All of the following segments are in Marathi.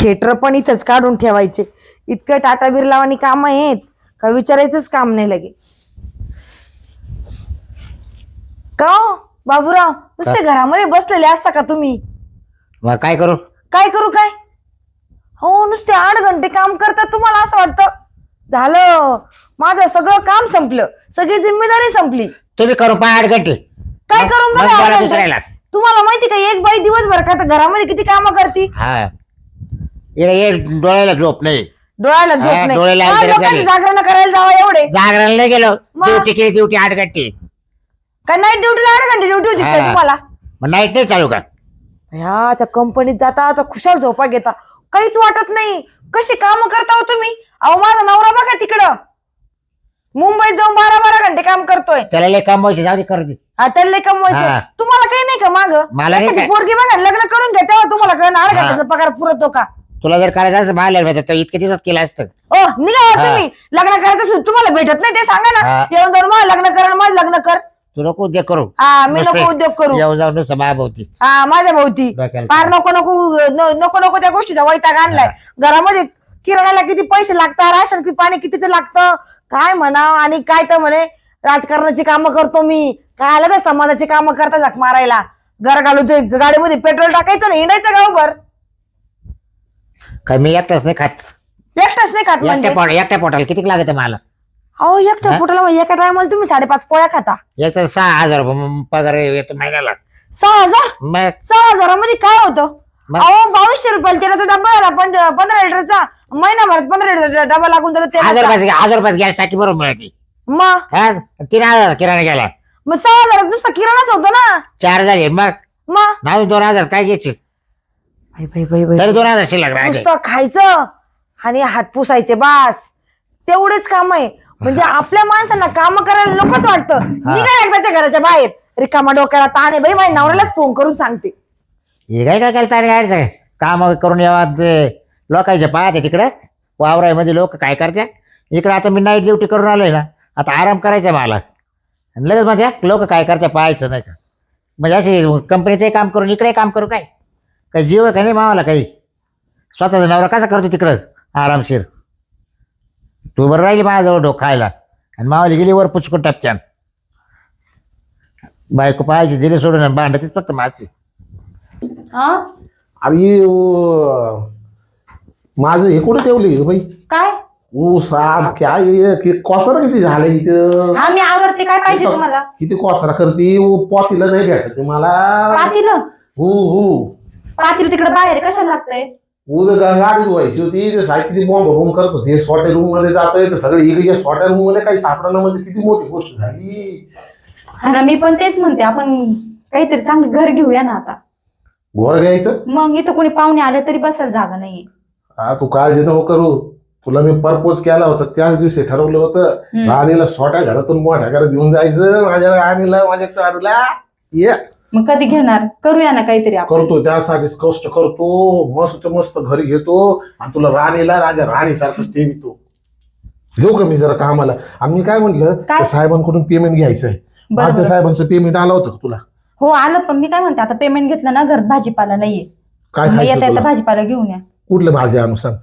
थिएटर पण इथंच काढून ठेवायचे. इतकं टाटा बिर्लावानी काम आहेत का विचारायचंच काम नाही लगे. का हो, बाबूराव? नुसते घरामध्ये बसलेले असता का तुम्ही? मग काय करू? काय करू काय? हो नुसते आठ घंटे काम करतात तुम्हाला असं वाटतं? झालं. माझं सगळं काम संपलं. सगळी जिम्मेदारी संपली. तुम्ही करू पाय आठ घंटे. काय मग- करून मग बघा बोला आठ दुसऱ्याला. घंटे? तुम्हाला माहिती का एक बाई दिवसभर का तर घरामध्ये किती कामं करती? हा. इकडे ये डोळ्याला झोप नाही. डोळ्याला झोप हा, नाही. डोळ्याला काय अंधार लोकांनी झाली. जागरण करायला जावं एवढे? जागरण नाही गेलो मग? ड्युटी केली ड्युटी आठ घंटे का नाईट ड्युटीला आठ घंटे ड्युटी होती काय हा. तुम्हाला? मग नाईट नाही चालू का? ह्या त्या कंपनीत जाता तर खुशाल झोपा घेता. काहीच वाटत नाही. कशी काम करता हो तुम्ही? अहो माझा नवरा बघा तिकडं. मुंबईत जाऊन बारा बारा घंटे काम करतोय. त्याला लय कमवायचे जाऊ दे करू दे. हा त्याला कमवायचं हा. तुम्हाला काही नाही का माग? मला नाही काय. पोरगी बघा लग्न करून घ्या तेव्हा तुम्हाला कळणार आठ हा. घंट्याचा पगार पुरतो का? तुला जर करायचं असं बाहेर तर इतके दिवसात केलं असतं. ओ निघा हा. तुम्ही लग्न करायचं असेल तुम्हाला भेटत नाही ते सांगा ना. हा. येऊन जाऊन मला लग्न कर मग लग्न कर. तू नको उद्योग करू. हा मी नुसते नको उद्योग करू. येऊन जाऊन नुसतं मायाभोवती हा माझ्या भोवती. डोक्याला फार नको नको न- नको नको त्या गोष्टीचा वैताग आणलाय. घरामध्ये किराणाला किती पैसे लागतात राशन कि पाणी कितीच लागतं? काय म्हणा आणि काय तर म्हणे राजकारणाची कामं करतो मी. काय आलं ना समाजाची कामं करता जाक मारायला? घर घालूतोय गाडीमध्ये पेट्रोल टाकायचं ना हिंडायचं गावभर. काय मी एकटाच नाही खात. एकटाच नाही खात म्हणजे? एकट्या पोट एकट्या पोटाला किती लागत मला? अहो एकट्या हा? पोटाला एका टायमाला तुम्ही साडेपाच पोळ्या खाता. एक तर सहा हजार रुपये पगार येतो महिन्याला. सहा हजार? मग? सहा हजारामध्ये काय होतं? मग? अहो बावीसशे रुपयाला तेलाचा डब्बा आला पंध- पंधरा लिटरचा. महिनाभरात पंधरा लिटरचा डबा लागून जातो हजार तेलाचा. रुपयाची हजार रुपयाची गॅस टाकी बरोबर मिळते. मग हा? तीन हजार किराणा गेला. मग सहा हजारात नुसता किराणाच होतो ना? चार झाले. मग? मग दोन हजार काय घ्यायचे? बाई, बाई, बाई, बाई. तरी दोन हजार शिल्लक राहते नुसतं खायचं आणि हात पुसायचे बास. तेवढेच काम आहे. म्हणजे आपल्या माणसांना काम करायला नकोच वाटतं. निघा एकदाच्या घराच्या बाहेर. रिकामा डोक्याला ताण आहे. बाई माझ्या नवऱ्यालाच फोन करून सांगते. हे काय काय केलं तरी काय काम करून यावा लोकांच्या पाहते तिकडं. वावरामध्ये लोक काय करते इकडे आता मी नाईट ड्युटी करून आलोय ना. आता आराम करायचा मला. आणि लगेच म्हणजे लोक काय करते पाहायचं नाही का. म्हणजे असे कंपनीचंही काम करून इकडे काम करू काय? काही जीव आहे का नाही मावाला काही? स्वतःचा नवरा कसा करतो तिकडं? आरामशीर. तू बरं राहिली माझ्याजवळ डोक खायला. आणि मावाली गेली वर पुचकून टपक्यान. बायको पाहायची दिली सोडून आणि भांडतीच फक्त माझी. हा अरे अं, माझं हे कुठे ठेवली बाई? काय? ऊ साप काय हे, कि- कोसरा किती झालं इथं? हा मी आवडते काय पाहिजे तुम्हाला? किती कोसरा करते? पोतीला नाही भेटत ते मला. पातील? हो हो पातील तिकडे बाहेर कशाला लागतंय? उद्या धुवायची होती ते सायकली बॉम्ब रूम करत होते स्वॉटर रूममध्ये जातोय तर सगळे इकडे स्वॉटर रूममध्ये काही सापडणं म्हणजे किती मोठी गोष्ट झाली. आणि मी पण तेच म्हणते आपण काहीतरी चांगलं घर घेऊया ना आता. घोर घ्यायचं? मग इथं कोणी पाहुणे आले तरी बसायला जागा नाहीये. हा तू काळजी नको करू. तुला मी परपोज केला होता त्याच दिवशी ठरवलं होतं. राणीला छोट्या घरातून मोठ्या घरात घेऊन जायचं माझ्या राणीला माझ्या काढूला ये. मग कधी घेणार? करूया ना काहीतरी आपण. करतो त्यासाठीच कष्ट करतो मस्त मस्त घरी घेतो आणि तुला राणीला राजा राणी सारखं ठेवितो. देऊ का मी जरा कामाला? आणि मी काय म्हंटल काय? त्या साहेबांकडून पेमेंट घ्यायचं आहे बरं, बरं. साहेबांचं पेमेंट आलं होतं का तुला? हो आलं पण मी काय म्हणते आता पेमेंट घेतलं ना घरात भाजीपाला नाहीये. काय मग खायचं येता येता तुला? भाजीपाला घेऊन या. कुठलं भाजी आणू सांग?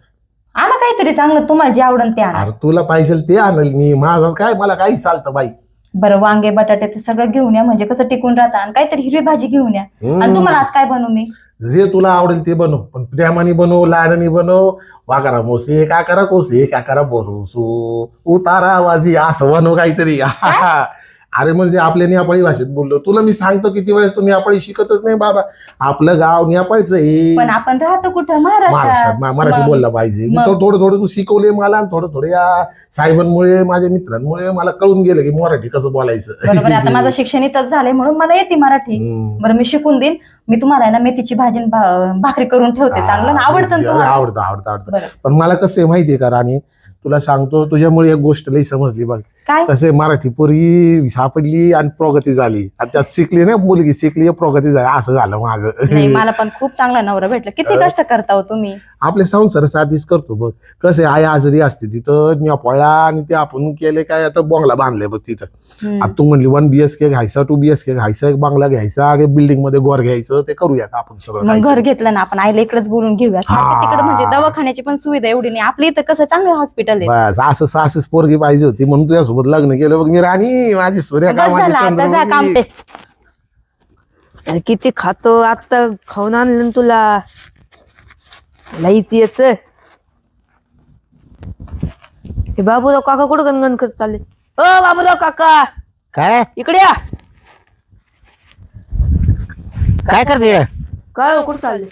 आणा काहीतरी चांगलं तुम्हाला जे आवडन ते आणा. अरे तुला पाहिजे ते आणल मी माझं काय मला काही चालतं बाई. बरं वांगे बटाटे ते सगळं घेऊन या म्हणजे कसं टिकून राहतं. आणि काहीतरी हिरवी भाजी घेऊन या. आणि तुम्हाला आज काय बनवू मी? जे तुला आवडेल ते बनव. पण प्रेमाने बनव लाडाने बनव. वाकारा मोसे काकारा कोसे काकारा बोरुसू. उतारा वाजी असं बनव काहीतरी अरे म्हणजे आपल्या नेपाळी भाषेत बोललो. तुला मी सांगतो किती वेळेस तू नेपाळी शिकतच नाही बाबा. आपलं गाव नेपाळचं आहे. पण आपण राहतो कुठं? महाराष्ट्रात. महाराष्ट्रात. मा- मराठी बोलला पाहिजे. मग. थोडं थोडं तू शिकवले मला आणि थोडं थोडं या साहेबांमुळे माझ्या मित्रांमुळे मला कळून गेलं की मराठी कसं बोलायचं. बरोबर आहे. आता माझं शिक्षण इथंच झालंय म्हणून मला येते मराठी. हम्म. बरं मी शिकून देईन. मी तुम्हाला आहे ना मेथीची भाजी आणि भा- भाकरी करून ठेवते चांगलं ना आवडतं ना तुम्हाला? आवडतं आवडतं आवडतं. बरं. पण मला कसं आहे माहितीये का राणी? तुला सांगतो तुझ्यामुळे एक गोष्ट लई समजली बघ. काय? तसे मराठी पोरगी सापडली आणि प्रगती झाली. आणि त्यात शिकली नाही मुलगी शिकली प्रगती झाली. असं झालं नाही माझं मला पण खूप चांगला नवरा भेटला. किती कष्ट करता हो तुम्ही? आपले संसार साधीच करतो बघ. कसे आई आजारी असते तिथं पळा आणि ते आपण केले काय आता बोंगला बांधले बघ तिथं. आता तू म्हणली वन बीएचके घ्यायचा टू बीएचके घ्यायचा एक बांगला घ्यायचा बिल्डिंगमध्ये घर घ्यायचं ते करूया का आपण सगळं मग घर. घेतलं ना आपण आईला इकडेच बोलून घेऊया. हा. तिकडे म्हणजे दवाखान्याची पण सुविधा एवढी नाही. आपल्या इथं कसं चांगलं हॉस्पिटल आहे? बस असं सासच पोरगी पाहिजे होती म्हणून तुझ्यासोबत लग्न केलं बघ मी राणी माझी सूर्या का बस माझी झालं आता जा काम अरे किती खातो आता खाऊन आणलं ना तुला. लईच याच. हे बाबूराव काका कुठं गणगण करत चालले? ओ बाबूराव काका! काय? इकडे या. काय करते इकडं? काय हो, कुठं चालले?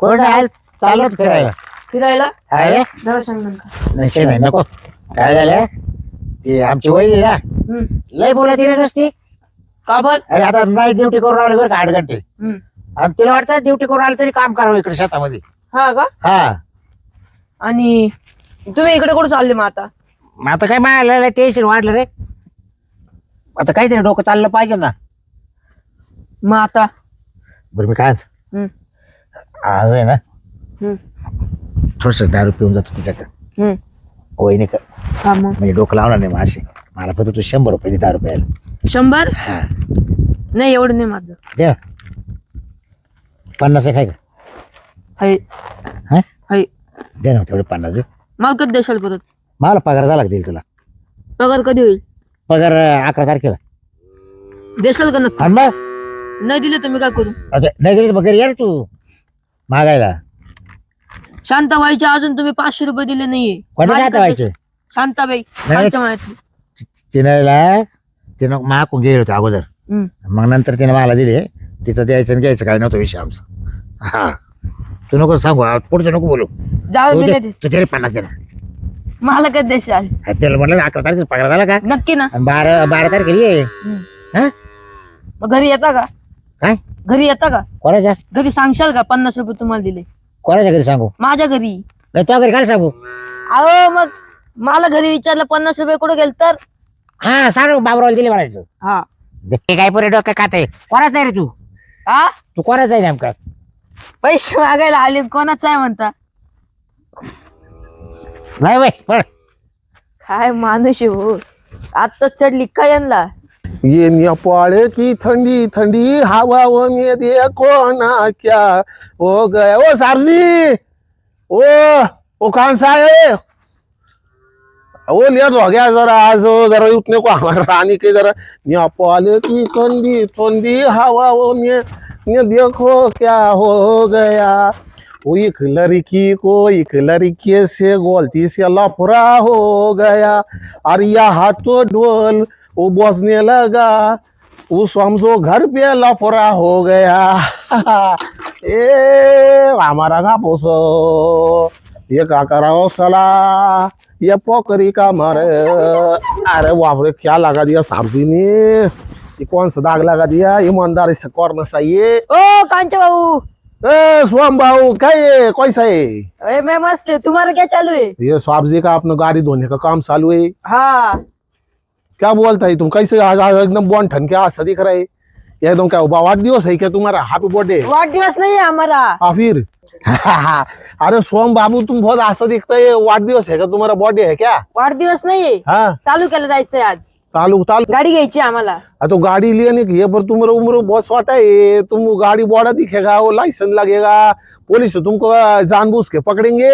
कोण नाही चाललो होतो फिरायला. फिरायला? अरे जरा सांग नका नाही ते नाही नको. काय झालं? ते आमची वहिनी ना? हम्म. लय बोला तिने नसती. का बर अरे आता नाईट ड्युटी करून आले बरं का आठ घंटे. हम्म. आणि तिला वाटतं ड्युटी करून आलं तरी काम करावं इकडे शेतामध्ये. हा का? हा. आणि तुम्ही इकडे कुठं चालले मग आता? मग आता काय मायाला टेन्शन वाढलं रे. आता काहीतरी डोकं चाललं पाहिजे ना. मग आता? बरं मी काय म्हणतो, हम्म. आज आहे ना हम्म. थोडस दारू पिऊन जातो तिच्याकडे. हम्म. वहिनी कर हा मग? म्हणजे डोकं लावणार नाही मासे. मला फक्त तू शंभर रुपये दे दारू प्यायला शंभर? हा. नाही एवढं नाही माझं. दे पन्नास एक आहे का? हाय. हा? हाय. दे ना तेवढे पन्नास दे. मला कधी देशाल परत? मला पगार झाला का देईल तुला. पगार कधी होईल? पगार अं, अकरा तारखेला. देशाल का नक्की? आणि मग नाही दिले तर मी काय करू? अच्छा नाही गेली वगैरे ये रे तू. मागायला. शांता व्हायच्या अजून तुम्ही पाचशे रुपये दिले नाहीये. शांताबाई. खालच्या माहिती तिनं तिनं माकून गेलं होतं अगोदर. मग नंतर तिने मला दिले. तिचं द्यायचं आणि घ्यायचं काय नव्हतं विषय आमचा. हा. तू नको सांगू आ, पुढचं नको बोलू. जाऊ तू दे-. तू तरी पन्नास दे ना मला कधी देशाल हा, त्याला म्हटलं ना, अकरा तारखेचा पगार झाला का? नक्की ना. आणि बारा बारा तारखेला ये. हा? मग घरी येता का? काय? घरी येता का? कोणाच्या? घरी सांगशाल का? पन्नास रुपये तुम्हाला दिले. कोणाच्या घरी सांगू? माझ्या घरी. नाही तुझ्या घरी काय सांगू? अहो मग मला घरी विचारलं पन्नास रुपये कुठे गेल तर? हा सांग बाबराला दिले म्हणायचं. हा. ते काय पुरे डोकं खाते कोणाचा आहे रे तू? हा? तू कोणाचा आहे नेमका? पैसे मागायला आले कोणाचं आहे म्हणता? नाही बाई पण काय माणूस आहे हो. आता चढली काय यांना ये पाळे की थंडी थंडी हवा व में दे ना क्या? हो गया ओ सारजी! ओ ओ कौन साहेब! ओ वो लेट हो गया जरा आज वो जरा उठने को हमारा रानी के जरा नेपाल की ठंडी ठंडी हवा वो ने ने देखो क्या हो गया? वो एक लड़की को एक लड़के से गलती से लफरा हो गया। अरे यहाँ तो डोल वो बसने लगा। वो समझो घर पे लफड़ा हो गया। ए हमारा का पोसो। ये का कराओ सला? ये पोकरी का मारे। अरे बाप रे क्या लगा दिया सब्ज़ी ने? ये कौन सा दाग लगा दिया? ईमानदारी से करना चाहिए ओ कांचा भाऊ ए स्वाम भाऊ क्या ये कैसा है? अरे मैं मस्त तुम्हारा क्या चालू है? ये सब्ज़ी का अपना गाड़ी धोने का काम चालू है। हाँ। क्या बोलता है तुम? कैसे आज आज एकदम बॉन ठन के दिख रहा है ये एकदम क्या हुआ? वाट दिवस है क्या तुम्हारा? हैप्पी बर्थडे वाढदिवस नहीं है हमारा हाँ फिर अरे सोम बाबू तुम बहुत ऐसा दिखता है वाट दिवस है क्या तुम्हारा? बर्थडे है क्या? वाढदिवस नाही आहे. हाँ। तालुक्याला जायचंय आज. तालू तालू गाडी घ्यायची आहे आम्हाला. हाँ, तो गाड़ी लेने की है पर तुम्हारा उम्र बहुत छोटा है तुम गाड़ी बड़ा दिखेगा वो लाइसेंस लगेगा पुलिस तुमको जानबूझ के पकड़ेंगे।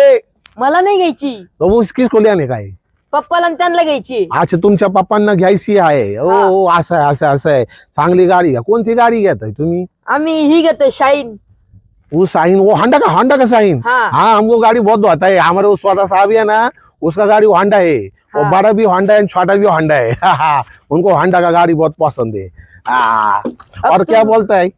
मला नाही घ्यायची. तो वो किसको लेने का है? पप्पाला त्यांना घ्यायची. अच्छा तुमच्या पप्पांना घ्यायची आहे. ओ ओ, असं आहे असं आहे, असं आहे. चांगली गाडी घ्या. कोणती गाडी घेताय तुम्ही? आम्ही ही घेतोय शाईन वो साइन वो होंडा का होंडा का साइन हाँ. हाँ हमको गाड़ी बहुत आता है. हमारे वो छोटा साहब है ना उसका गाड़ी होंडा है। और हाँ। बड़ा भी होंडा है छोटा भी होंडा है। उनको होंडा का गाड़ी बहुत पसंद है। हाँ। और क्या बोलता है?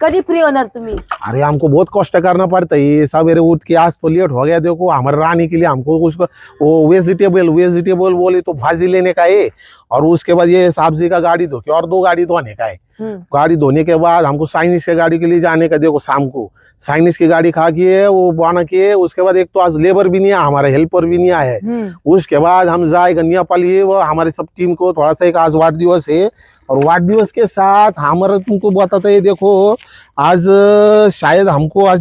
कधी फ्री होणार तुम्ही? अरे हमको बहुत कष्ट करना पड़ता है। सवेरे उठ के आज तो लेट हो गया। देखो हमारे रानी के लिए हमको उसको वो वेजिटेबल वेजिटेबल बोले तो भाजी लेने का है। और उसके बाद ये सब्ज़ी का गाड़ी धो के और दो गाड़ी धोने का है। हम्म. गाड़ी धोने के बाद हमको साइनिस के गाड़ी के लिए जाने का देखो शाम को। साइनिस की गाड़ी खा के वो बना के उसके बाद एक तो आज लेबर भी नहीं आया हमारा हेल्पर भी नहीं आया है। उसके बाद हम जा क्या है नेपाली है वो हमारे सब टीम को थोड़ा सा एक आज वाट दिवस है। और वाट दिवस के साथ हमारा तुमको बताते हैं देखो आज शायद हमको आज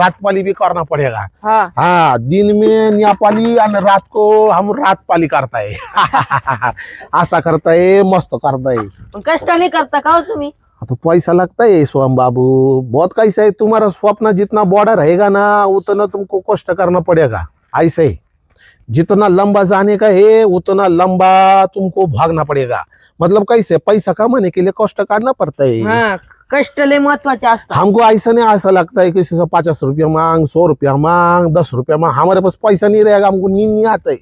रात पाली भी करना पड़ेगा। हा। हाँ दिन में नेपाली और रात को हम रात पाली करता है। ऐसा करता है मस्त करता है। कष्टाने करता का हो तुम्ही? तो पैसा लगता है सोम बाबू। बहुत कैसा है तुम्हारा स्वप्न जितना बड़ा रहेगा ना उतना तुमको कष्ट करना पड़ेगा। ऐसे ही। जितना लंबा जाने का है उतना लंबा तुमको भागना पड़ेगा मतलब कैसे पैसा कमाने के लिए कष्ट करना पड़ता है हाँ। कष्ट लय महत्त्वाचे असतात. हमको ऐसा नहीं ऐसा लगता है किसी से पचास रुपया मांग सौ रुपया मांग दस रुपया मांग। हमारे पास पैसा नहीं रहेगा हमको नींद नहीं आता। है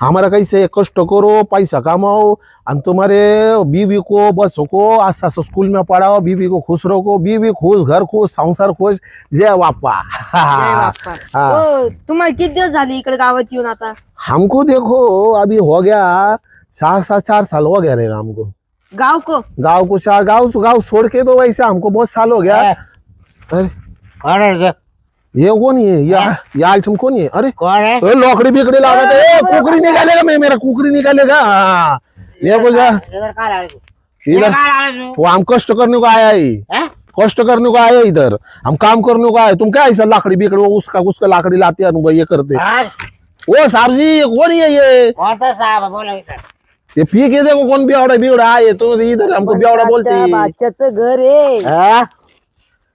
हमारा कैसे कष्ट करो पैसा कमाओ और तुम्हारे बीवी को बच्चों को अच्छा सा स्कूल में पढ़ाओ बीवी को खुश रखो बीवी खुश घर खुश संसार खुश। जय बापा जय बाप्पा. हाँ। हो तुम्हाला किती दिवस झाले इकडे गावात येऊन आता? हमको देखो अभी हो गया चार सात चार साल हो गया रहेगा हमको। गाव को गाँव को चार गाँव गाँव छोड़ के दो वैसे हमको बहुत साल हो गया अरे आहे रे? ये कौन है ये ये आइटम कौन है अरे कोण आहे ए, लकड़ी बिकड़ी लागत है ए, कुकरी निकालेगा मैं मेरा कुकरी निकालेगा हाँ। ये को जा इधर? इधर इधर? वो हम कष्ट करने को आया है कष्ट करने को आया इधर हम काम करने को आए तुम क्या ऐसा लाकड़ी बिकड़ी उसका उसका लाकड़ी लाते हैं अनुभव ये करते ओ साहब जी कौन है ये कोणता साहेब आहे? बोला इथं. ये पी के देखो कौन बेवड़ा. बेवड़ा आए तुम इधर हमको बेवड़ा बोलते. हैं। बाच्याचं घर आहे. हा?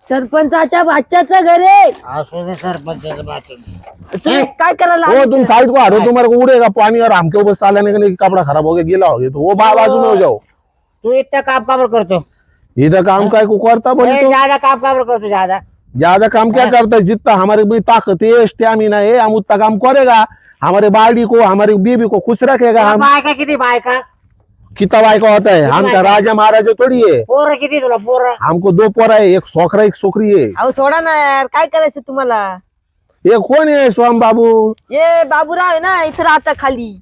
सरपंचाच्या बाच्याचं घर आहे. असू दे सरपंचाचं बाचं. तुम्ही काय करायला ओ आले? तुम साइड को हटो तुम्हारे को? उड़ेगा पानी और हमके ऊपर सालाने के लिए कपड़ा खराब हो गया गीला हो गया तो. वो बा- बाजू में हो जाओ तू इतकं काम का बरं करतो? इधर काम काय को करता बोले तो ज्यादा काम का बरं करतो ज्यादा? ज्यादा काम क्या करता? है जितना हमारे भी ताकत है स्टेमिना है हम उतना काम करेगा. हमारे बाड़ी को हमारी बीबी को खुश रखेगा हम। बायका किती बायका? कितना भाई का होता है हम का राजा महाराजा थोड़ी है पोरं किती तुला पोरं? हमको दो पोरा है एक सोखरा एक सोखरी है अहो सोडा ना यार काय करायचं तुम्हाला? ये कौन है स्वाम बाबू? ये बाबूराव आहे ना इथं राहता खाली.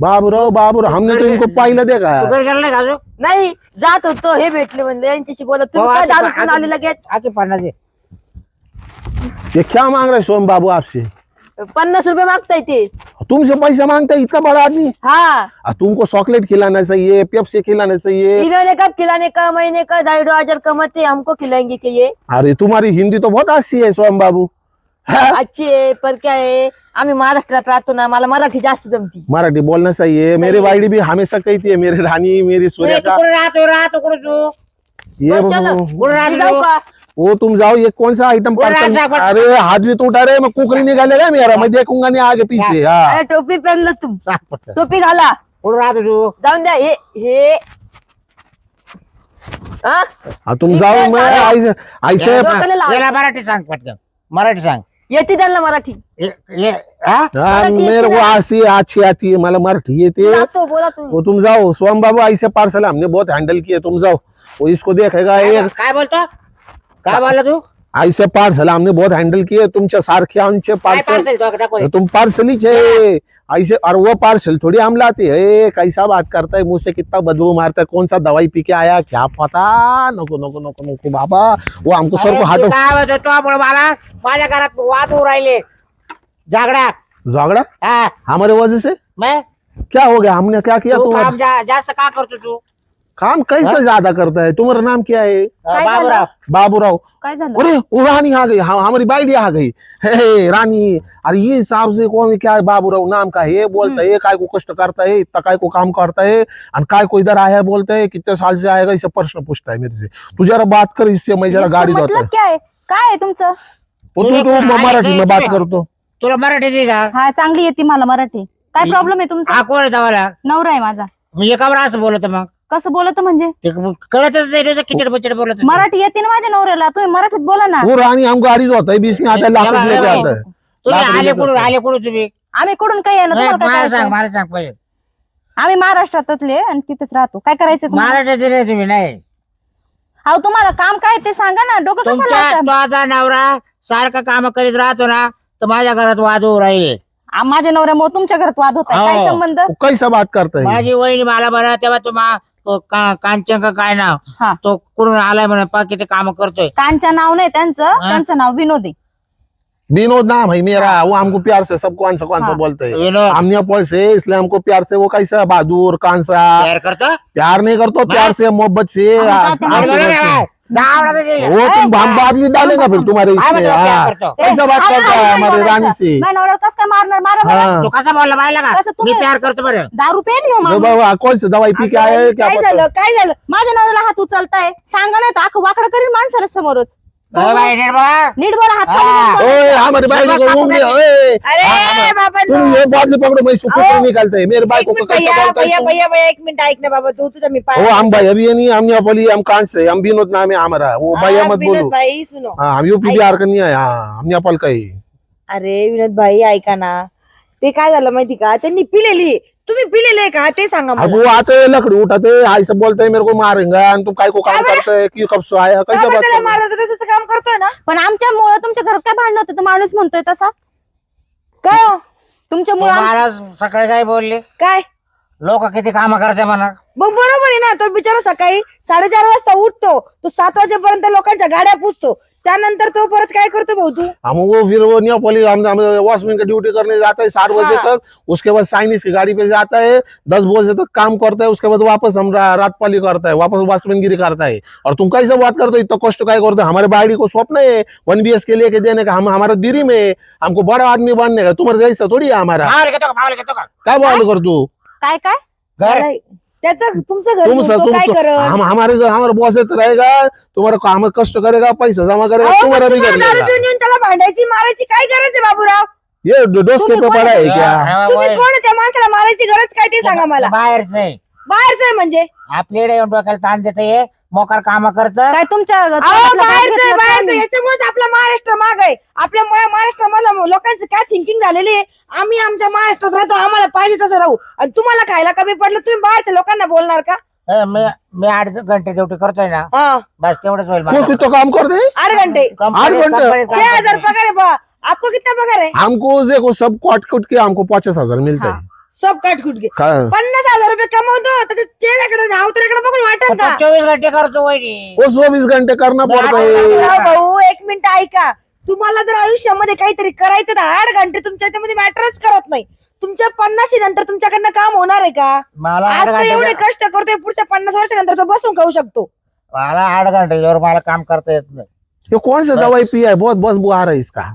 बाबूराव बाबूराव हमने तो इनको पहिला देखा। तू घरी गेला नाही का नाही जात होतो हे भेटले म्हणले यांच्याशी बोला. तुम्ही काय आता- दारू पिऊन आले लगेच? आकी दे. ये. क्या मांग रहे सोम बाबू आपसे? पन्नास रुपये मागताय ते. तुमसे पैसा माँगता है इतना बड़ा आदमी? हा. आ, तुमको चॉकलेट खिलाना चाहिए पेप्सी खिलाना चाहिए. इन्होंने का खिलाने का महीने का ढाई दो हज़ार कमाते हमको खिलाएँगे कि ये? अरे तुम्हारी हिंदी तो बहुत अच्छी है सोम बाबू. हाँ? अच्छी आहे पर क्या आहे आम्ही महाराष्ट्रात राहतो ना मला मराठी जास्त जमती. मराठी बोलना चाहिए मेरे वाइडी भी हमेशा कहती है मेरी रानी मेरी सूर्य का? राहतो राहतो कुठे तू? ये हो, चलो. जाऊ का? वो तुम जाओ ये कौन सा आइटम अरे हाथ भी तो उठा रहे मैं कुकरी निकालेगा मेरा मैं देखूँगा नहीं आगे पीछे हाँ। अरे टोपी पहनलं तुम। टोपी घाला तू जाऊन द्या हे? हे तुम जाओ मैं ऐसे. याला मराठी सांग पटकन मराठी सांग येते त्यांना मराठी। हा? मेरे को. ऐसी अच्छी आती है मतलब मराठी येते। तुम्ही वो तुम जाओ सोम बाबू ऐसे पार्सल हमने बहुत हैंडल किए तुम जाओ। वो इसको देखेगा एक काय बोलतो? काय बोलला तू? ऐसे पार्सल हमने बहुत हैंडल किए तुमच्या सारखे आमचे पार्सल पार्सल तो दाखव तो तुम पार्सल ही छे। ऐसे और वो पार्सल थोड़ी हम लाते हैं। कैसा बात करता है मुझसे कितना बदबू मारता है कौन सा दवाई पी के आया क्या पता? नको नको नको नको बाबा वो हमको सर को तू काय बोलतो तुझ्यामुळे मला माझ्या घरात वाद होऊ राहिले। झगडा झगड़ा हा। हमारे वजह से? मैं? क्या हो गया? हमने क्या किया तू तुम्हारा काम जा- जास्त का करतो तू? काम कैसे ज्यादा करता है तुम्हारा नाम क्या है? काय बाबूराव. बाबूराव. काय झालं? अरे वो रानी आ गई हाँ हमारी बाइडी आ गई. हे हे, रानी अरे ये हिसाब से कौन क्या है? बाबूराव नाम का है? बोलता है काय को कष्ट करता है? इतना काय को काम करता है? और काय को इधर आया है? बोलता है कितने साल से आएगा? इसे प्रश्न पूछता है मेरे से। तू जरा बात कर इससे मैं जरा इसका गाड़ी जाता मतलब है। क्या आहे काय आहे तुमचं? वो तू तू? मराठी में बात कर तो तुला मराठी येते का? हा चांगली येते मला मराठी. काय प्रॉब्लेम आहे तुमचा? हा कोण आहे तवाला? नवरा आहे माझा. मी एका बरं असं बोलत मग. कसं बोलत म्हणजे ते कळतच नाही तुझं किचड बिचड बोलत होतं. मराठी येते ना माझ्या नवऱ्याला तुम्ही मराठीत बोला ना वो रानी हम गाड़ी जो होता है बीच में आता है ये लाकड़ बाबा, लेके ये आता बाबा. है तुम्ही लाकडी आले कुठून. आले कुठून तुम्ही आम्ही कुठून काय येणार नाही, तुम्हाला काय मला सांग करायचं? मला सांग पहिले आम्ही महाराष्ट्रातले आणि तिथेच राहतो काय करायचं तुम्हाला? महाराष्ट्राचे नाही तुम्ही नाही अहो तुम्हाला काम काय ते सांगा ना डोकं कशाला तुमच्या लावता? माझा नवरा सारखं काम करीत राहतो ना तर माझ्या घरात वाद होऊ राहिले आ, माझ्या नवऱ्यामुळे तुमच्या घरात वाद होता हो. काय संबंध वो कैसा बात करता है माझी वहिनी मला बरं तेव्हा तुम्हा तो का- कांचन का काय नाव? हा. तो कुठून आलाय म्हणे पा किती काम करतोय. कांच्या नाव नाही त्यांचं त्यांचं नाव विनोद. आहे विनोद नाम है मेरा वो हमको प्यार से सब कौन सा कौन सा हाँ। बोलते हैं। विनोद. हमने पॉल से इसलिए हमको प्यार से वो कैसा बहादुर कौन सा? प्यार करतो? प्यार नहीं करतो प्यार से मोहब्बत से हम आस- हैं, आस- आस- ना। वो तुम हम बादली डालेगा फिर तुम्हारे हाँ, इसमें हाँ। कैसा बात करता है हमारे. रानी से? कसं मारा. हाँ. तू कसा बोलला का? मी प्यार करतो बरं. दारू हो. बाबा कौन सी? दवाई पी के हैं, क्या झालं? काय झालं? माझ्या नवऱ्याला हात उचलताय. सांगा नाही तर अख्खं वाकडं करीन माणसाला समोरच. अरे बाई, नीट बोला. नीट बोला हात खाली हा. नको. ओए हमारे भाई को घूम गया ओए। अरे बाबा तुम ये बादली पकड़ो मैं सुखी आओ. निकालते हैं। मेरे भाई एक को मिनिट कैसा भैया बोलता भैया है। भैया भैया एक मिनिट ऐक ना बाबा तू तुझा मी पाय वो हम भाई अभी ये नहीं हमने बोली हम कहाँ से हम विनोद नाम है हमारा वो भैया हाँ, मत विनोद बोलो। भाई सुनो। हाँ हम यूपी बिहार का नहीं है हाँ का ही अरे विनोद भाई ऐका ना। ते काय झालं माहिती का त्यांनी पिलेली तुम्ही पिलेले का? ते सांगा अब वो आते हैं लकड़ी उठाते हैं, ऐसे बोलते हैं मेरे को मारेंगे और तुम काय को काम अबे! करते हैं क्यों कब से आया कैसा बात हो? मारत तसं काम करतोय ना? पण आमच्यामुळं तुमच्या घरात काय भांडण होतं? तो माणूस म्हणतोय तसा. काय हो? तुमच्यामुळं तू आम- मला सकाळी काय बोलले? काय? लोक किती काम करते म्हणा. मग बरोबर आहे ना तो बिचारा सकाळी साडेचार वाजता उठतो तो सात वाजेपर्यंत लोकांच्या गाड्या पुसतो. त्यानंतर तो परत काय करतो भाऊ तू? हम वो फिर वो नेपाली हम, हम वॉचमैन का ड्यूटी करने जाता है सात बजे हाँ। तक. उसके बाद साइनिस की गाड़ी पे जाता है दस बजे तक काम करता है उसके बाद वापस हम रा, रात पाली करता है वापस वॉचमैनगिरी करता है और तुम कैसे बात करते हो? इतना कष्ट काय करते हो? हमारे बाड़ी को स्वप्न है वन बी एस के लेके देने का हम हमारा दिरी में है। हमको बड़ा आदमी बनने का तुम्हारे जैसा थोड़ी है हमारा। मावाला घेतो का मावाला घेतो का काय बात कर तू? काय काय? घर। मला- त्याचं तुमचं घर तुम घेऊन सर तो तुम काय तो- करत हम हमारे घर हमारा बॉस तो रहेगा तुम्हारा काम कष्ट करेगा पैसा जमा करेगा अहो, तुम्हारा भी कर तुम्हाला दारू लेगा पिऊन येऊन त्याला भांडायची मारायची काय गरज आहे बाबूराव? ये दो- दोस्त के तुम्ही है क्या. कोण आहे? त्या माणसाला मारायची गरज काय ते सांगा मला. बाहेरच आहे. बाहेरच आहे म्हणजे. आपल्याकडे येऊन डोक्याला ताण देते हे. मोकार काम करत. काय तुमच्या काय आहे बाहेरच नाही? याच्यामुळेच आपला महाराष्ट्र माग आहे. आपल्या मा- महाराष्ट्रामध्ये लोकांचं काय थिंकिंग झालेली आहे? आम्ही आमच्या महाराष्ट्रात राहतो आम्हाला पाहिजे तसं राहू. आणि तुम्हाला खायला कमी पडलं तुम्ही बाहेरच्या लोकांना बोलणार का? ए, मी मी आठ घंटे ड्युटी करतोय ना. हा. बस तेवढंच होईल कोई माझं. काम कर दे आठ घंटे. कंपनी- आठ घंटे? कंपनीत काम छह हजार करतोय. पगार है बा. आपको कितना पगार है हमको देखो सब काट कुट के हमको पचास हजार मिलता हाँ। सब काट कुट के का- पन्नास हजार रुपये कमवतो त्याच्या चेहऱ्याकडे अवतऱ्याकडे बघून वाटत का चोवीस घंटे करतो वहिनी. वो चौबीस घंटे करना पड़ता है भाऊ एक मिनिट ऐका. तुम्हाला जर आयुष्यामध्ये काहीतरी करायचं तर आठ घंटे तुमच्या त्यामध्ये मॅटरच करत नाही. तुमच्या पन्नाशी नंतर तुमच्याकडनं काम होणार आहे का? मला आज आठ तो एवढे घंटे कष्ट करतोय पुढच्या पन्नास वर्षानंतर तो बसून खाऊ शकतो. मला आठ घंटे मला काम करता येत नाही. ये कौन सा दवाई पिया है? बहुत बस बुआ रहा है इसका।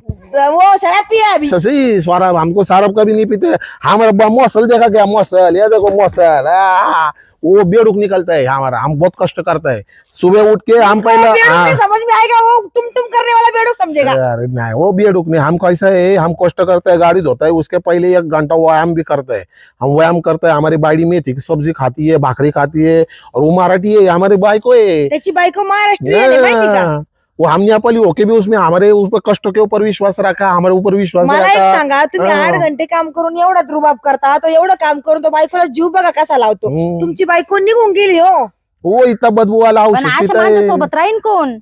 वो शराब पिया अभी। सही स्वराब हमको सारब कभी नहीं पीते। हमारा ब- मौसल देखा क्या मौसल। ये देखो मौसल। वो बेडुक निकलता है हमारा। हम बहुत कष्ट करते हैं। सुबह उठ के हम पहले हाँ, समझ में आएगा वो तुम तुम करने वाला बेडूक समझेगा। अरे नहीं वो बेडुक नहीं। हम कैसा है? हम कष्ट करते हैं गाड़ी धोता है। उसके पहले एक घंटा व्यायाम भी करते हैं। हम व्यायाम करते हैं। हमारी बाड़ी मेथी की सब्ज़ी खाती है भाकरी खाती है और वो मराठी है हमारी बाई को है त्याची बायको हाँ, वो हम नेपाली होके भी उसमें हमारे ऊपर कष्टों के ऊपर विश्वास रखा हमारे ऊपर विश्वास मला एक रखा। सांगा तुम्ही हा. आठ घंटे काम करून एवढा रुबाब करता तो एवढं काम करून तो बायकोला जीव बघा कसा लावतो. हम्म, तुमची बायको निघून गेली हो. वो इतना बदबू वाला पण औषध अशा है माणसासोबत राहीन कोण?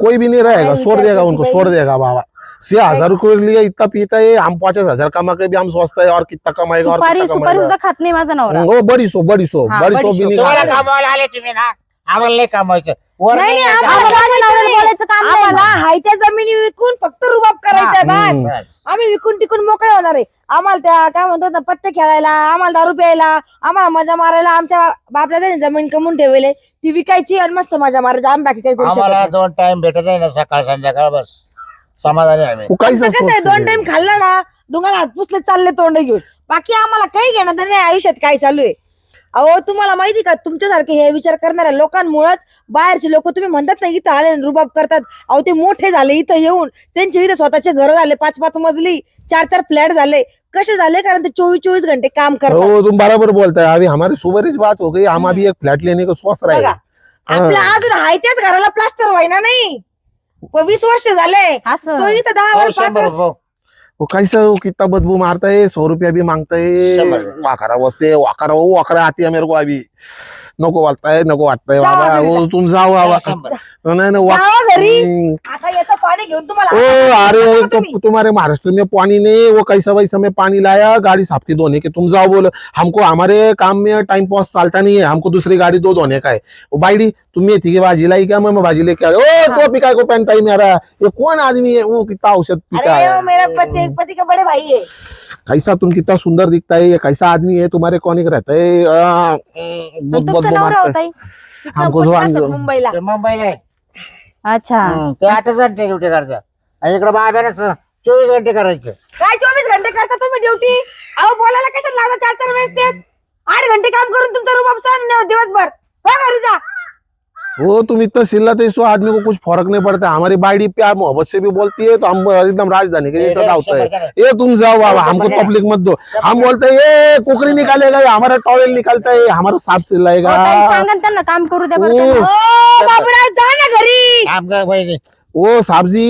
कोई भी नहीं रहेगा नहीं, छोड़ देगा उनको। छोड़ देगा बाबा. छह हजार रुपये के लिए इतना पीता है हम पचास हजार कमा के भी हम सोचते हैं और कितना कमाएगा और सुपारी कितना सुपारी कमाएगा. सुद्धा खात नाही माझा नवरा. वो बड़ी सो बड़ी सो हाँ, बड़ी बड़ी सो भी सो. नहीं. तुम्हाला खाता कामाला आले तुम्ही ना आम्हाला नाही कमवायचं. वर नाही, नाही. आम्हाला माझ्या नवऱ्याला बोलायचं काम नाही. आम्हाला हाय त्या जमिनी विकून फक्त रुबाब करायचा. बस हम्म. आम्ही विकून टिकून मोकळे होणार आहे आम्हाला त्या काय म्हणतात ना पत्ते खेळायला आम्हाला दारू प्यायला आम्हाला मजा मारायला आमच्या बापल्या त्याने जमीन कमवून ठेवले ती विकायची आणि मस्त मजा मारायची आम्ही बाकी काही करू शकत आम्हाला नाही. दोन टाइम भेटत आहे ना सकाळ संध्याकाळ बस समाधानी आहे आम्ही कैसा आमचं कसं आहे दोन टाइम खाल्ला ना दुकान हात पुसले चालले तोंड घेऊन बाकी आम्हाला काही घेणं तर नाही आयुष्यात काय चालू आहे अहो तुम्हाला माहिती का? तुमच्यासारखे हे विचार करणाऱ्या लोकांमुळेच बाहेरचे लोक तुम्ही म्हणतात ना इथं आले रुबाब करतात. अहो ते मोठे झाले इथं येऊन. त्यांचे इथं स्वतःचे घर झाले पाच पाच मजली चार चार फ्लॅट झाले. कसे झाले? कारण ते चोवीस चोवीस घंटे काम करतात. वो तुम बराबर बोलता है अभी हमारी सुबह इस बात हो गई. हम अभी एक फ्लैट लेने को सोच रहे. बघा हैं आपल्या हाँ। अजून हाय त्याच घराला प्लास्टर व्हायना नाही. वीस वर्ष झाले. तो इथं दहा हो, वर्ष वो कैसा वो कितना बदबू मारता है सौ रुपया भी मांगता है। वाकरा बसते वाकरा वो वाकरा आती है मेरे को अभी नको वाटता है नको वाटता है बाबा वो तुम जाओ बाबा. नाही ओ अरे तो तुम्ही? तुम्हारे महाराष्ट्र में पानी नहीं वो कैसा वैसा में पानी लाया? गाड़ी साफ की धोने के तुम जाओ बोलो। हमको हमारे काम में टाइम पास चलता नहीं है हमको दूसरी गाड़ी दो धोने का है। ओ बाईडी तुम मेथी की भाजी लाई क्या मैं मैं भाजी लेके आ ओ तो पिका को पहनता ही मेरा. ये कौन आदमी है वो कितना औषध पीता अरे है वो मेरा पति पति का बड़े भाई है. कैसा तुम कितना सुंदर दिखता है? ये कैसा आदमी है? तुम्हारे कौन एक रहता है? बहुत बहुत मारता है। हमको मुंबईला? ते मुंबईला. अच्छा. ते आठच घंटे ड्युटी करतात. आणि इकडे चोवीस घंटे करायचे. काय चोवीस घंटे करता तुम्ही ड्युटी? अहो बोलायला कशाला लावता चार चार वेळेस ते आठ घंटे काम करून तुमचा होत दिवसभर. हो घरी जा. वो तुम इतना चिल्लाते सो आदमी को कुछ फर्क नहीं पड़ता। हमारी बाइडी प्यार मोहब्बत से भी बोलती है तो हम एकदम राजधानी के जैसा होता है। ये तुम जाओ बाबा हमको पब्लिक मत दो। हम बोलते हैं ये कुकरी निकालेगा ये हमारा टॉवेल निकालता है हमारा चिल्लाएगा ना त्यांना काम करू घरी। ओ साहब जी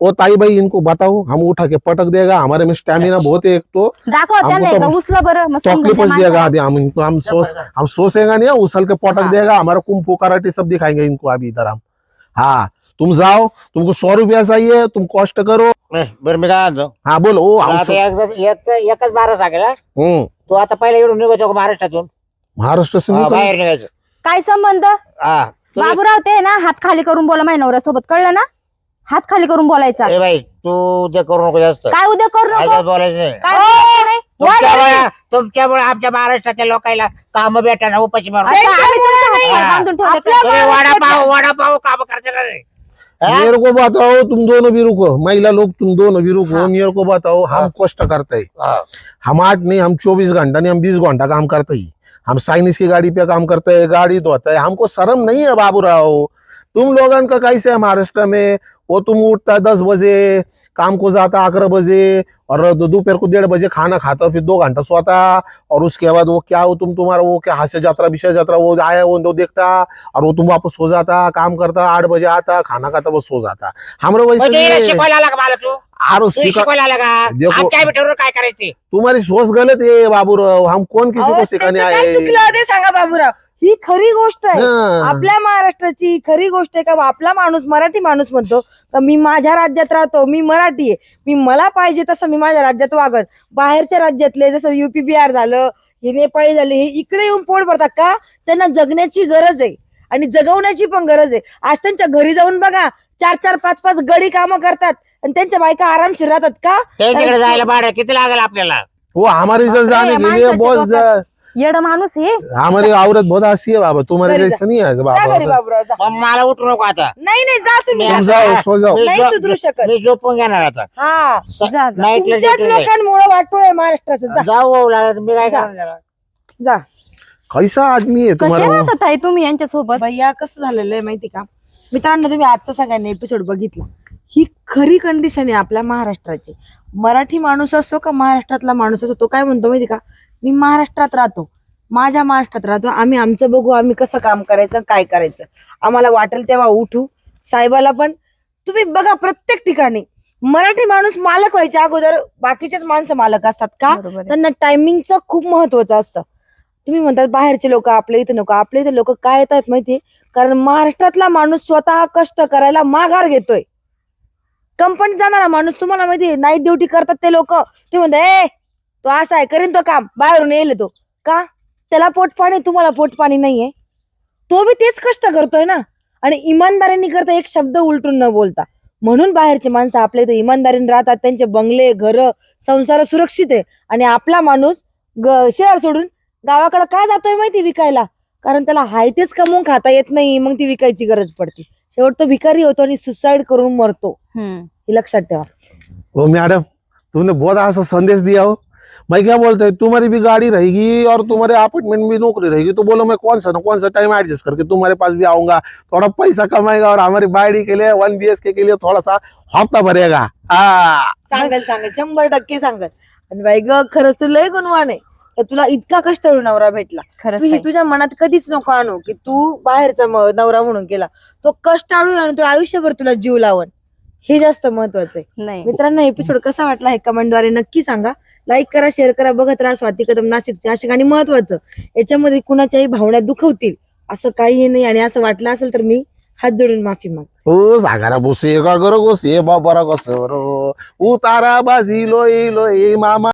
ओ, ताई भाई इनको बताओ हम उठा के पटक देगा हमारे में स्टेमिना बहुत है एक तो हमको तो देगा. अभी हम इनको हम सोच हम सोचेगा नहीं उछल के पटक हाँ। देगा हमारा कुंफू कराटे सब दिखाएंगे इनको अभी इधर हम। हाँ तुम जाओ तुमको सौ रुपया चाहिए तुम कष्ट करो। बरं मी काय म्हणतो हाँ बोलो ओ हम आता एक- एकच बारा सांगेल हा? हम्म, तू आता पहिले इकडून निघतो का महाराष्ट्रातून महाराष्ट्र से हा, निकल- बाहेर निघायचं काय संबंध? हा बाबूराव ते ना हात खाली करून बोला माझ्या नवऱ्यासोबत. कळलं ना? हात खाली करून बोलायचा. ए बाई तू ते करू नको जास्त. काय उद्या करू नको? बोलायचं नाही. काय बोलायचं नाही? तुमच्यामुळे तुमच्यामुळे आमच्या महाराष्ट्रातल्या लोकांना काम भेटा उपाशी मारून. आता आम्ही तुमच्या हाताला हा. बांधून ठेवलं आपल्या का? तुम्ही वडापाव वडापाव काम करते का रे? हा? मेरे को बताओ तुम दोनों भी रुको महिला लोग तुम दोनों भी रुको मेरे को बताओ हम कष्ट करते हैं. हा. हम आठ नहीं हम चौबीस घंटा नहीं हम बीस घंटा काम करते ही हम साइनिस की गाड़ी पे काम करते हैं गाड़ी धोते हैं। हमको शर्म नहीं है बाबू राव। तुम लोगन का कैसे है महाराष्ट्र में? वो तुम उठता है दस बजे काम को जाता ग्यारह बजे और दोपहर को डेढ़ बजे खाना खाता फिर दो घंटा सोता और उसके बाद वो क्या हो तुम तुम्हारा वो क्या हास्य यात्रा विषय यात्रा वो आया वो वो देखता और वो तुम वापस सो जाता काम करता आठ बजे आता खाना खाता वो सो जाता। हमारे वैसे आरो तू सिखा शिकवायला आला का? देखो- आजच्या भेटीवर काय करायचे? तुम्हारी सोच गलत है बाबूराव. हम कौन किसी अहो, को सिखाने त्याचं आए काय चुकलं ते सांगा बाबूराव. ही खरी गोष्ट आहे. हाँ। आपल्या महाराष्ट्राची खरी गोष्ट आहे का? आपला माणूस मराठी माणूस म्हणतो का मी माझ्या राज्यात राहतो मी मराठी आहे. मी मला पाहिजे तसं मी माझ्या राज्यात वागण बाहेरच्या राज्यातले जसं युपी बिहार झालं हे नेपाळी झाले हे इकडे येऊन पोट भरतात का? त्यांना जगण्याची गरज आहे. आणि जगवण्याची पण गरज आहे. आज त्यांच्या घरी जाऊन बघा चार चार पाच पाच गडी कामं करतात. आणि त्यांच्या बायका आरामशीर राहतात का त्यांच्याकडे जायला भाडं किती लागेल आपल्याला वो हमारे बापरे, जाने के लिए माणसाच्या बहुत डोक्यात. जा- येडं माणूस हे हमारी औरत बहुत हंसी है बाबा तुम्हारे घरी जा. जैसे नहीं है जा घरी बाबा बाबूराव जा मग मला उठू नको आता नाही नाही जा तुम्ही तुम जा. जाओ सो जाओ मी नाही झो- सुधरू शकत. मी झोपून घेणार आता हा स- जा, जा. नाईटला तुमच्याच आहे. लोकांमुळे वाटोळ आहे महाराष्ट्राचं जा जाऊ भाऊ लागला मी काय जा. करणार त्याला? जा कैसा आदमी है कसे तुम्हारा वो? राहतात ताई तुम्ही यांच्या सोबत भैया कसं झालेलं आहे माहिती का मित्रांनो तुम्ही आजचा सगळ्यांनी एपिसोड बघितला ही खरी कंडिशन आहे आपल्या महाराष्ट्राची. मराठी माणूस असो का महाराष्ट्रातला माणूस असो तो काय म्हणतो माहिती का? मी महाराष्ट्रात राहतो. माझ्या महाराष्ट्रात राहतो. आम्ही आमचं बघू आम्ही कसं काम करायचं काय करायचं. आम्हाला वाटेल तेव्हा उठू. साहेबाला पण तुम्ही बघा प्रत्येक ठिकाणी. मराठी माणूस मालक व्हायच्या अगोदर बाकीचेच माणसं मालक असतात का. त्यांना टायमिंगचं खूप महत्वाचं असतं. तुम्ही म्हणतात बाहेरचे लोक आपल्या इथे नको. आपल्या इथे लोक काय येतात माहितीये कारण महाराष्ट्रातला माणूस स्वतः कष्ट करायला माघार घेतोय. कंपनीत जाणारा माणूस तुम्हाला माहितीये नाईट ड्युटी करतात ते लोक. ते म्हणतात ए तो असा आहे करीन तो काम. बाहेरून येईल तो. का? त्याला पोट पाणी तुम्हाला पोट पाणी नाहीये. तो बी तेच कष्ट करतोय ना. आणि इमानदारीने करता एक शब्द उलटून न बोलता. म्हणून बाहेरचे माणसं आपल्या इथे इमानदारीने राहतात. त्यांचे बंगले घर संसार सुरक्षित आहे. आणि आपला माणूस ग- शहर सोडून गावाकडे का जातोय माहिती विकायला? कारण त्याला हाय तेच कमवून खाता येत नाही. मग ती विकायची गरज पडते. शेवट तो भिकारी होतो आणि सुसाईड करून मरतो. हम्म. हे लक्षात ठेवा. ओ मैडम तुमने बहुत ऐसा संदेश दिया हो. मैं क्या बोलते हैं तुम्हारी भी गाड़ी रहेगी और तुम्हारे अपार्टमेंट में भी नौकरी रहेगी तो बोलो मैं कौन सा ना कौन सा टाइम एडजस्ट करके तुम्हारे पास भी आऊंगा। थोड़ा पैसा कमाएगा और हमारी बाड़ी के लिए वन बी के लिए थोड़ा सा हफ्ता भरेगा। हाँ। सांगेल सांगेल शंभर टक्के सांगेल. आणि बाई ग खरंच तू लय गुणवान आहे. तर तुला इतका कष्टाळू नवरा भेटला. खरंच तू ही. तुझ्या मनात कधीच नको आणू की तू बाहेरचा म- नवरा म्हणून केला. तो कष्टाळू आणि तो आयुष्यभर तुला जीव लावण. हे जास्त महत्वाचं आहे. नाही. मित्रांनो एपिसोड कसा वाटला हे कमेंटद्वारे नक्की सांगा. लाईक करा शेअर करा बघत राहा स्वाती कदम नाशिकचे असे आणि महत्वाचं. याच्यामध्ये कुणाच्याही भावना दुखवतील. असं काही नाही आणि असं वाटलं असेल तर मी हात जोडून माफी माग ओ सागरा बोसे का करो गोसे बाबरा कसरो उतारा बाजी लोई लोई मामा.